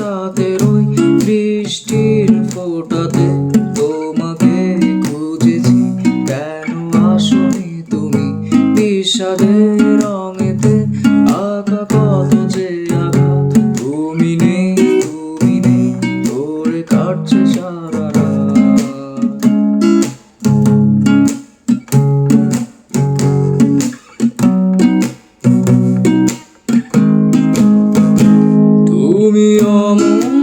রাতের বৃষ্টির ফোটাতে তোমাকে খুঁজেছি। কেন আসনি তুমি বিষাদের রঙেতে? আঁকা কত আঘাত তুমি নেই তুমি নেই, তোরে কাটছে তুমি অমন